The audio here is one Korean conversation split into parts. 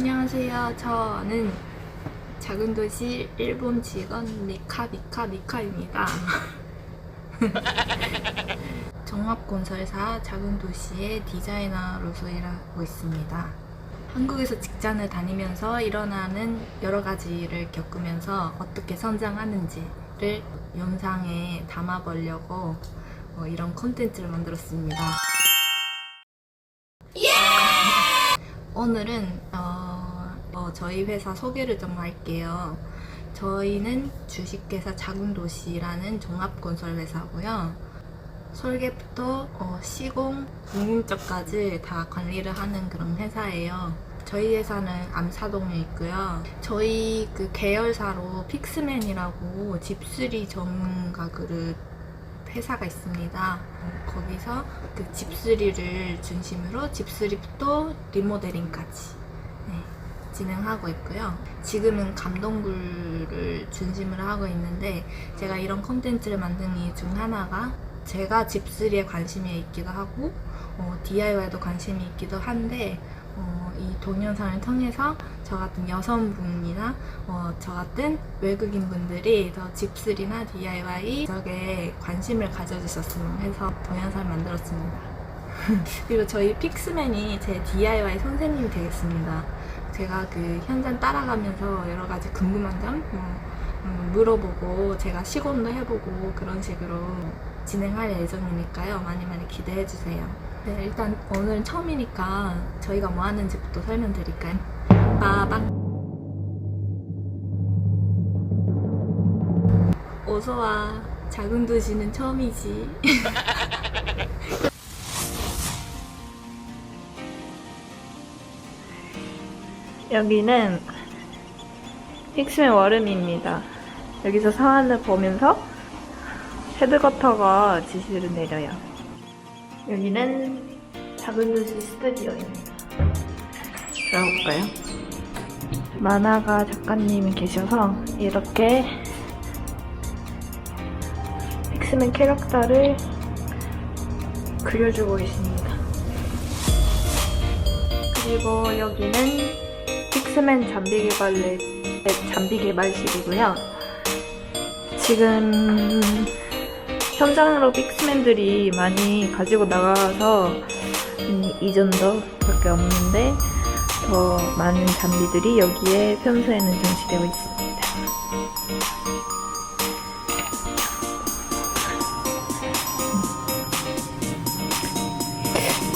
안녕하세요. 저는 작은 도시 일본 직원 미카 미카 미카입니다. 종합건설사 작은 도시의 디자이너로서 일하고 있습니다. 한국에서 직장을 다니면서 일어나는 여러 가지를 겪으면서 어떻게 성장하는지를 영상에 담아보려고 어, 이런 콘텐츠를 만들었습니다. 오늘은 어, 어, 저희 회사 소개를 좀 할게요. 저희는 주식회사 작은도시라는 종합건설회사고요. 설계부터 어, 시공, 공인적까지 다 관리를 하는 그런 회사예요. 저희 회사는 암사동에 있고요. 저희 그 계열사로 픽스맨이라고 집수리 전문가 그룹 회사가 있습니다. 어, 거기서 그 집수리를 중심으로 집수리부터 리모델링까지 네, 진행하고 있고요. 지금은 감동굴을 중심으로 하고 있는데 제가 이런 콘텐츠를 만든 이유 중 하나가 제가 집수리에 관심이 있기도 하고 어, DIY도 관심이 있기도 한데 어, 이 동영상을 통해서 저 같은 여성분이나 어, 저 같은 외국인 분들이 더 집술이나 DIY 쪽에 관심을 가져주셨으면 해서 동영상을 만들었습니다. 그리고 저희 픽스맨이 제 DIY 선생님이 되겠습니다. 제가 그 현장 따라가면서 여러 가지 궁금한 점 뭐, 음, 물어보고 제가 시공도 해보고 그런 식으로 진행할 예정이니까요. 많이 많이 기대해 주세요. 네, 일단 오늘 처음이니까 저희가 뭐 하는지부터 설명드릴까요? 빠방 어서와 작은 도시는 처음이지 여기는 픽스맨 워름입니다 여기서 사안을 보면서 헤드거터가 지시를 내려요 여기는 작은 도시 스튜디오입니다 들어볼까요? 만화가 작가님이 계셔서 이렇게 픽스맨 캐릭터를 그려주고 있습니다. 그리고 여기는 픽스맨 장비 개발 장비 개발실이고요. 지금 현장으로 픽스맨들이 많이 가지고 나가서 음, 이전도 밖에 없는데 더 많은 장비들이 여기에 평소에는 전시되어 있습니다.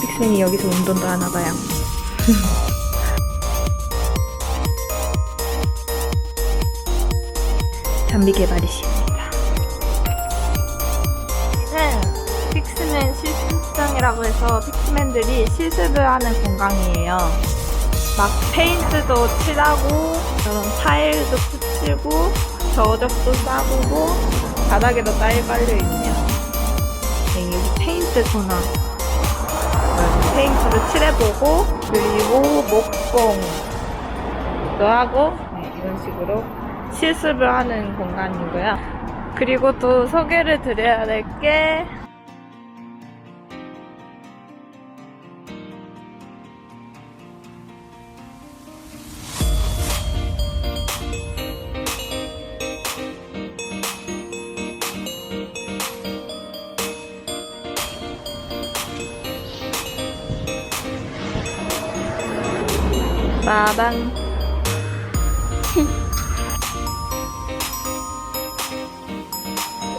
픽스맨이 여기서 운동도 하나 봐요. 장비 개발이십니다. 여기는 픽스맨 실습장이라고 해서 픽스맨들이 실습을 하는 공간이에요. 막 페인트도 칠하고 그런 타일도 붙이고 저적도 싸보고 바닥에도 타일 깔려 있네요. 네, 여기 페인트 토너 페인트로 칠해보고 그리고 목공도 하고 네, 이런 식으로 실습을 하는 공간이고요. 그리고 또 소개를 드려야 될게 마방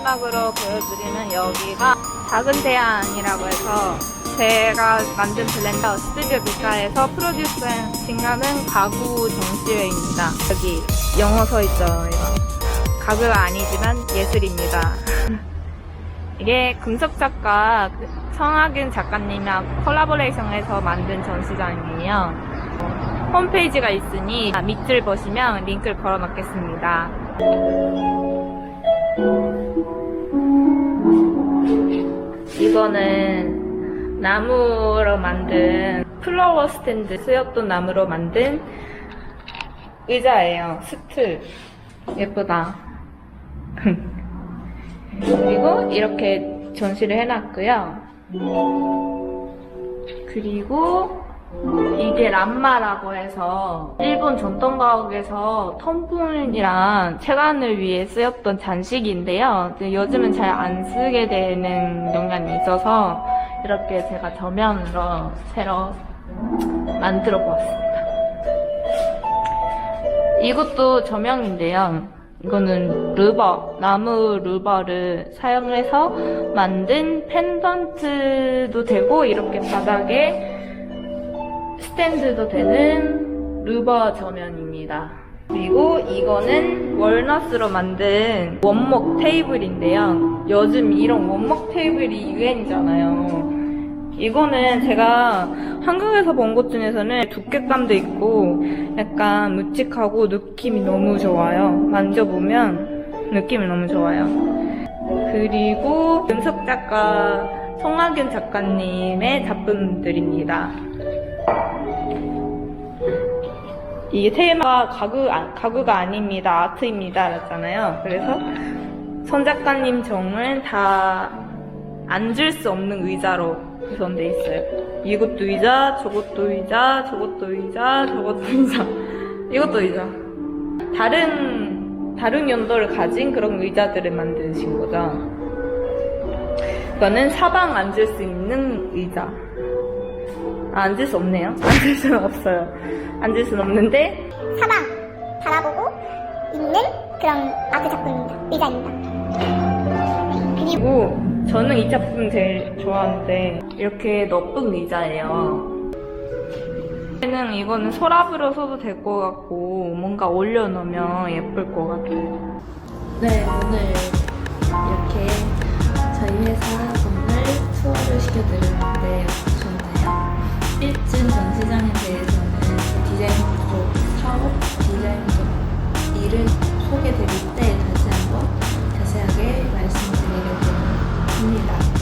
마지막으로 보여드리는 여기가 작은 대안이라고 해서 제가 만든 블렌더 스튜디오 미카에서 프로듀싱하는 가구 전시회입니다. 여기 영어 서 있죠, 이거. 가구가 아니지만 예술입니다. 이게 금속 작가 성학윤 작가님이랑 콜라보레이션해서 만든 전시장이에요. 홈페이지가 있으니 밑줄 보시면 링크를 걸어 놓겠습니다. 이거는 나무로 만든 플로워 스탠드 쓰였던 나무로 만든 의자예요. 스틀. 예쁘다. 그리고 이렇게 전시를 해놨고요. 그리고 이게 람마라고 해서 일본 전통 가옥에서 텀분이랑 체관을 위해 쓰였던 잔식인데요. 요즘은 잘 안 쓰게 되는 경향이 있어서 이렇게 제가 저면으로 새로 만들어 보았습니다. 이것도 저명인데요. 이거는 르버, 나무 르버를 사용해서 만든 펜던트도 되고 이렇게 바닥에 스탠드도 되는 르버 저면입니다. 그리고 이거는 월너스로 만든 원목 테이블인데요. 요즘 이런 원목 테이블이 유행이잖아요. 이거는 제가 한국에서 본 것 중에서는 두께감도 있고 약간 묵직하고 느낌이 너무 좋아요. 만져보면 느낌이 너무 좋아요. 그리고 음석 작가 송하균 작가님의 작품들입니다. 이게 테마가 가구, 아- 가구가 아닙니다. 아트입니다. 랬잖아요. 그래서 손 작가님 정은 다 앉을 수 없는 의자로 구성되어 있어요. 이것도 의자, 저것도 의자, 저것도 의자, 저것도 의자, 이것도 의자. 다른, 다른 연도를 가진 그런 의자들을 만드신 거죠. 이거는 사방 앉을 수 있는 의자. 아, 앉을 수 없네요. 앉을 수는 없어요. 앉을 수는 없는데, 사방 바라보고 있는 그런 아트 작품입니다. 의자입니다. 그리고 저는 이 작품 제일 좋아하는데 이렇게 너쁜 의자예요. 는 이거는 서랍으로 써도 될 것 같고 뭔가 올려놓으면 예쁠 것 같아요. 네 오늘 이렇게 저희 회사 오늘 투어를 시켜드렸는데 1층 전시장에 대해서는 디자인부터 사업, 디자인부터 일을 소개드릴 때 다시 한번 자세하게 말씀드리려고 합니다.